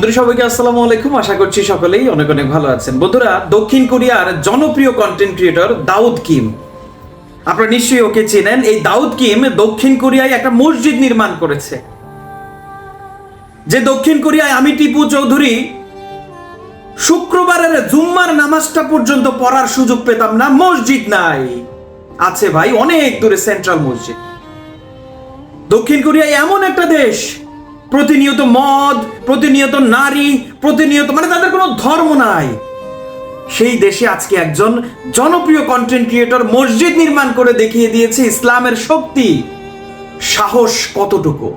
বন্ধুরা সবাইকে আসসালামু আলাইকুম। আশা করছি সকলেই অনেক অনেক ভালো আছেন। বন্ধুরা, দক্ষিণ কোরিয়ার জনপ্রিয় কন্টেন্ট ক্রিয়েটর দাউদ কিম। আপনারা নিশ্চয়ই ওকে চেনেন। এই দাউদ কিম দক্ষিণ কোরিয়ায় একটা মসজিদ নির্মাণ করেছে। যে দক্ষিণ কোরিয়ায় আমি টিপু চৌধুরী শুক্রবারের জুম্মার নামাজটা পর্যন্ত পড়ার সুযোগ পেতাম না। মসজিদ নাই। আছে ভাই, অনেক দূরে সেন্ট্রাল মসজিদ। দক্ষিণ কোরিয়া এমন একটা দেশ প্রতিনিয়ত মদ, প্রতিনিয়ত নারী, প্রতিনিয়ত মানে তাদের কোনো ধর্ম নাই। সেই দেশে আজকে একজন জনপ্রিয় কন্টেন্ট ক্রিয়েটর মসজিদ নির্মাণ করে দেখিয়ে দিয়েছে ইসলামের শক্তি। সাহস কতটুকু?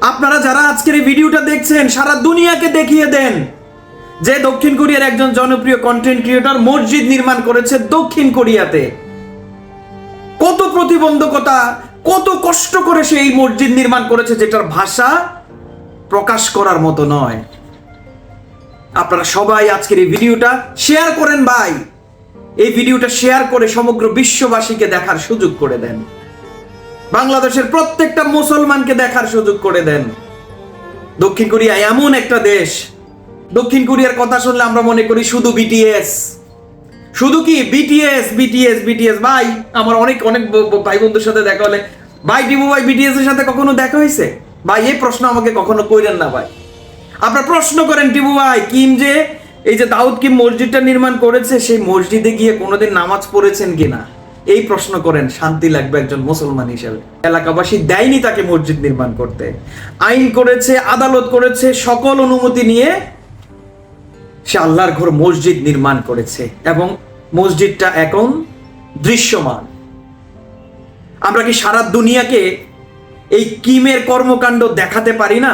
আপনারা যারা আজকের এই ভিডিওটা দেখছেন, সারা দুনিয়াকে দেখিয়ে দেন যে দক্ষিণ কোরিয়ার একজন জনপ্রিয় কন্টেন্ট ক্রিয়েটর মসজিদ নির্মাণ করেছে দক্ষিণ কোরিয়াতে। কত প্রতিবন্ধকতা কত কষ্ট করে সে এই মসজিদ নির্মাণ করেছে যেটার ভাষা প্রকাশ করার মতো নয়। আপনারা সবাই আজকের এই ভিডিওটা শেয়ার করেন ভাই। এই ভিডিওটা শেয়ার করে সমগ্র বিশ্ববাসীকে দেখার সুযোগ করে দেন। বাংলাদেশের প্রত্যেকটা মুসলমানকে দেখার সুযোগ করে দেন। দক্ষিণ কোরিয়া এমন একটা দেশ। দক্ষিণ কোরিয়ার কথা শুনলে আমরা মনে করি শুধু বিটিএস শুধু কি বিটিএস বিটিএস বিটিএস ভাই, আমার অনেক অনেক ভাই বন্ধুর সাথে দেখা হলে ভাই টিপু ভাই বিটিএস এর সাথে কখনো দেখা হয়েছে? ভাই, এই প্রশ্ন আমাকে কখনো কইরেন না, ভাই। আপনার প্রশ্ন করেন টিপু ভাই, কিম যে, এই যে দাউদ কিম মসজিদটা নির্মাণ করেছে, সেই মসজিদে গিয়ে কোনোদিন নামাজ পড়েছেন কিনা? এই প্রশ্ন করেন, শান্তি লাগবে একজন মুসলমান হিসেবে। এলাকাবাসী দেয়নি তাকে মসজিদ নির্মাণ করতে। আইন করেছে, আদালত করেছে, সকল অনুমতি নিয়ে সে আল্লাহর ঘর মসজিদ নির্মাণ করেছে এবং মসজিদটা এখন দৃশ্যমান। আমরা কি সারা দুনিয়াকে এই কিমের কর্মকাণ্ড দেখাতে পারি না?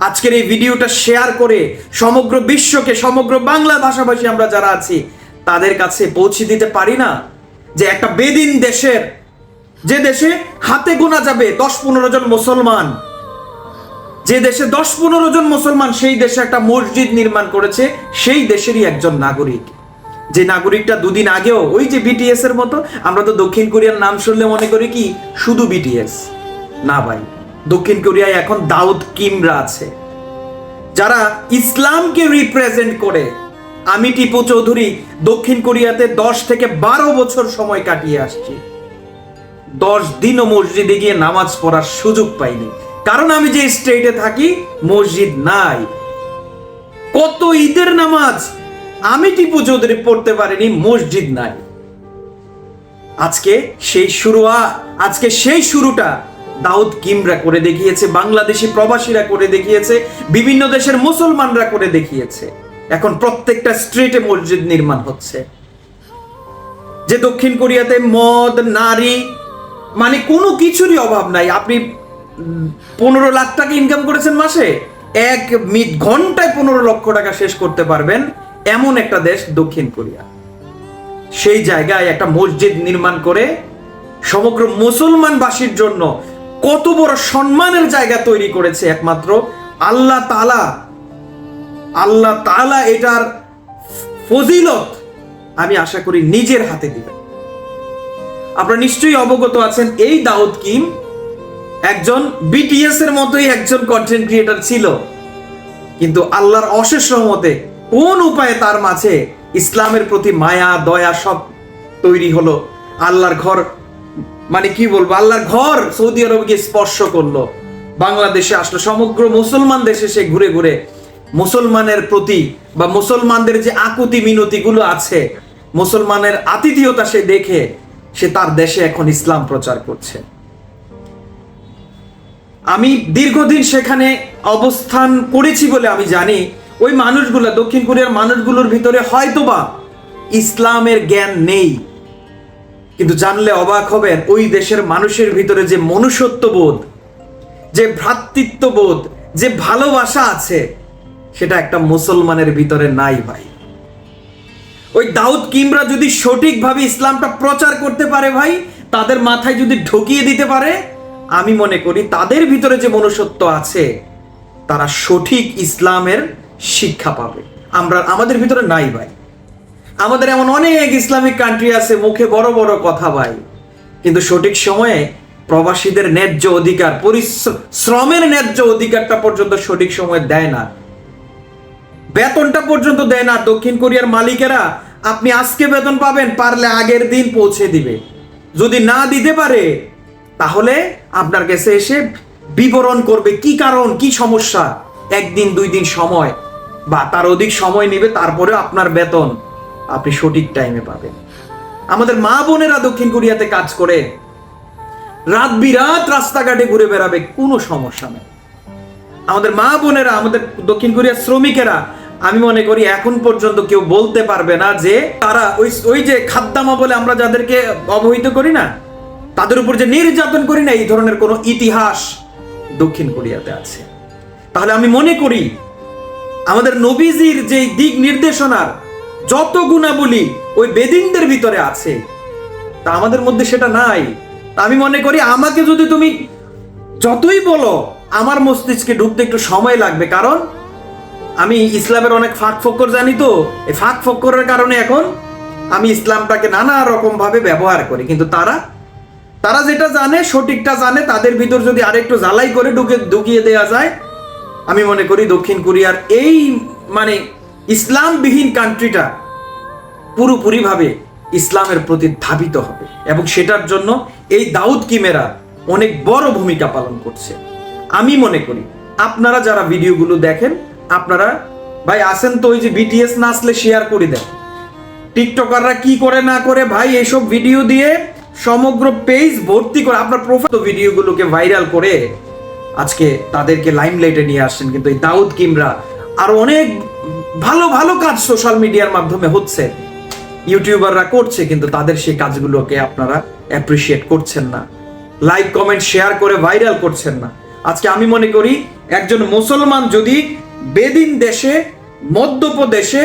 আজকের এই ভিডিওটা শেয়ার করে সমগ্র বিশ্বকে, সমগ্র বাংলা ভাষাভাষী আমরা যারা আছি, তাদের কাছে পৌঁছে দিতে পারি না যে একটা বেদিন দেশের, যে দেশে হাতে গোনা যাবে দশ পনেরো জন মুসলমান। যে দেশে দশ পনেরো জন মুসলমান, সেই দেশে একটা মসজিদ নির্মাণ করেছে, সেই দেশেরই একজন নাগরিক। যে নাগরিকটা দুদিন আগেও, ওই যে বিটিএস এর মতো, আমরা তো দক্ষিণ কোরিয়ার নাম শুনলে মনে করি কি, শুধু বিটিএস না ভাই, দক্ষিণ কোরিয়ায় এখন দাউদ কিমরা আছে। যারা ইসলামকে রিপ্রেজেন্ট করে, আমি টিপু চৌধুরী, দক্ষিণ কোরিয়াতে দশ থেকে বারো বছর সময় কাটিয়ে আসছি। দশ দিনও মসজিদে গিয়ে নামাজ পড়ার সুযোগ পাইনি। কারণ আমি যে স্টেটে থাকি, মসজিদ নাই। কত ঈদের নামাজ আমি টিপু চৌধুরী পড়তে পারিনি, মসজিদ নাই। আজকে সেই শুরুয়া আজকে সেই শুরুটা দাউদ কিমরা করে দেখিয়েছে, বাংলাদেশি প্রবাসীরা করে দেখিয়েছে, বিভিন্ন দেশের মুসলমানরা করে দেখিয়েছে। এখন প্রত্যেকটা স্ট্রিটে মসজিদ নির্মাণ হচ্ছে। যে দক্ষিণ কোরিয়াতে মদ, নারী মানে কোনো কিছুরই অভাব নাই। আপনি পনেরো লাখ টাকা ইনকাম করেছেন মাসে? এক ঘন্টায় পনেরো লক্ষ টাকা শেষ করতে পারবেন এমন একটা দেশ দক্ষিণ কোরিয়া। সেই জায়গায় একটা মসজিদ নির্মাণ করে সমগ্র মুসলমানবাসীর জন্য কত বড় সম্মানের জায়গা তৈরি করেছে একমাত্র আল্লাহ তালা আল্লাহ তালা এটার ফজিলত আমি আশা করি নিজের হাতে দিবেন। আপনারা নিশ্চয়ই অবগত আছেন এই দাউদ কিম একজন বিটিএস এর মতোই একজন কন্টেন্ট ক্রিয়েটর ছিল। কিন্তু আল্লাহর অশেষ রহমতে কোন উপায়ে তার মাঝে ইসলামের প্রতি মায়া, দয়া সব তৈরি হলো? আল্লাহর ঘর মানে কি বলব? আল্লাহর ঘর সৌদি আরব গিয়ে স্পর্শ করল। বাংলাদেশে আসলো। সমগ্র মুসলমান দেশে সে ঘুরে ঘুরে মুসলমানের প্রতি বা মুসলমানদের যে আকুতি মিনতি গুলো আছে, মুসলমানের আতিথিয়তা সে দেখে সে তার দেশে এখন ইসলাম প্রচার করছে। আমি দীর্ঘদিন সেখানে অবস্থান করেছি বলে আমি জানি। ওই মানুষগুলো, দক্ষিণ কোরিয়ার মানুষগুলোর ভিতরে হয়তোবা ইসলামের জ্ঞান নেই। কিন্তু জানলে অবাক হবেন, ওই দেশের মানুষের ভিতরে যে মনুষ্যত্ববোধ, যে ভ্রাতৃত্ববোধ, যে ভালোবাসা আছে, সেটা একটা মুসলমানের ভিতরে নাই ভাই। ওই দাউদ কিমরা যদি সঠিকভাবে ইসলামটা প্রচার করতে পারে ভাই, তাদের মাথায় যদি ঢুকিয়ে দিতে পারে আমি মনে করি তাদের ভিতরে যে মনুষ্যত্ব আছে, তারা সঠিক ইসলামের শিক্ষা পাবে। আমরা আমাদের ভিতরে নাই ভাই। আমাদের এমন অনেক ইসলামিক কান্ট্রি আছে, মুখে বড় বড় কথা ভাই। কিন্তু সঠিক সময়ে প্রবাসীদের ন্যায্য অধিকার পরিশ্রমের ন্যায্য অধিকারটা পর্যন্ত সঠিক সময়ে দেয় না। বেতনটা পর্যন্ত দেয় না। দক্ষিণ কোরিয়ার মালিকেরা, আপনি আজকে বেতন পাবেন, পারলে আগের দিন পৌঁছে দিবে। যদি না দিতে পারে তাহলে আপনার কাছে এসে বিবরণ করবে কি কারণ, কি সমস্যা? একদিন, দুই দিন সময়। বা তার অধিক সময় নেবে তারপরে আপনার বেতন আপনি সঠিক টাইমে পাবেন। আমাদের মা বোনেরা দক্ষিণ কোরিয়াতে কাজ করে। রাত বিরাত রাস্তাঘাটে ঘুরে বেড়াবে, কোনো সমস্যা নেই। আমাদের মা বোনেরা, আমাদের দক্ষিণ কোরিয়ার শ্রমিকেরা, আমি মনে করি এখন পর্যন্ত কেউ বলতে পারবে না যে তারা ওই ওই যে খাদ্দামা বলে আমরা যাদেরকে অবহিত করি না তাদের উপর যে নির্যাতন করি না, এই ধরনের কোনো ইতিহাস দক্ষিণ কোরিয়াতে আছে। তাহলে আমি মনে করি, আমাদের নবীজির যে দিক নির্দেশনার যত গুণাবলী ওই বেদিনদের ভিতরে আছে, তা আমাদের মধ্যে সেটা নাই। আমি মনে করি, আমাকে যদি তুমি যতই বলো, আমার মস্তিষ্কে ঢুকতে একটু সময় লাগবে। কারণ আমি ইসলামের অনেক ফাঁক ফক্কর জানি তো, এই ফাঁক ফক্করের কারণে এখন আমি ইসলামটাকে নানা রকম ভাবে ব্যবহার করি। কিন্তু তারা তারা যেটা জানে, সঠিকটা জানে, তাদের ভিতর যদি আরেকটু জ্বালাই করে ঢুকে ঢুকিয়ে দেওয়া যায়, আমি মনে করি দক্ষিণ কোরিয়ার এই মানে ইসলামবিহীন কান্ট্রিটা পুরোপুরিভাবে ইসলামের প্রতি ধাবিত হবে। এবং সেটার জন্য এই দাউদ কিমেরা অনেক বড় ভূমিকা পালন করছে। আমি মনে করি, আপনারা যারা ভিডিওগুলো দেখেন, আপনারা, ভাই, আসেন তো ওই যে বিটিএস না আসলে শেয়ার করে দেন। টিকটকাররা কি করে না করে, ভাই, এসব ভিডিও দিয়ে সমগ্র পেজ ভর্তি করে আপনার প্রোফাইল ভিডিওগুলোকে ভাইরাল করে আজকে তাদেরকে লাইমলাইটে নিয়ে আসছেন। কিন্তু এই দাউদ কিমরা আর অনেক ভালো ভালো কাজ সোশ্যাল মিডিয়ার মাধ্যমে হচ্ছে। ইউটিউবাররা করছে, কিন্তু তাদের সেই কাজগুলোকে আপনারা অ্যাপ্রিসিয়েট করছেন না। লাইক কমেন্ট শেয়ার করে ভাইরাল করছেন না। আজকে আমি মনে করি, একজন মুসলমান যদি বেদিন দেশে, মধ্যপ্রদেশে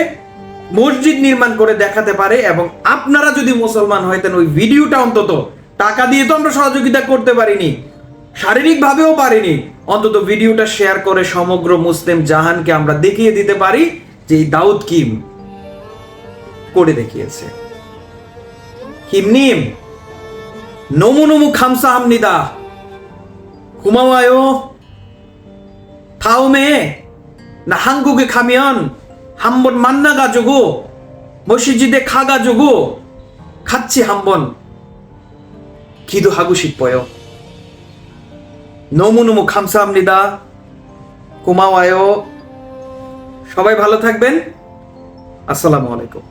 মসজিদ নির্মাণ করে দেখাতে পারে এবং আপনারা যদি মুসলমান হইতেন ওই ভিডিওটা অন্তত টাকা দিয়ে তো আমরা সহযোগিতা করতে পারিনি, শারীরিকভাবেও পারিনি। অন্তত ভিডিওটা শেয়ার করে সমগ্র মুসলিম জাহানকে আমরা দেখিয়ে দিতে পারি যে দাউদ কিম করে দেখিয়েছে। কিমনিম নমু নমু খামসা হামনিদা ঘুমাওয়ায় থাও মেয়ে না হাঙ্গুকে খামিয়ন 한번 만나가지고 머시지대 가가지고 같이 한번 기도하고 싶어요. 너무너무 감사합니다. 고마워요. সবাই ভালো থাকবেন আসসালামু আলাইকুম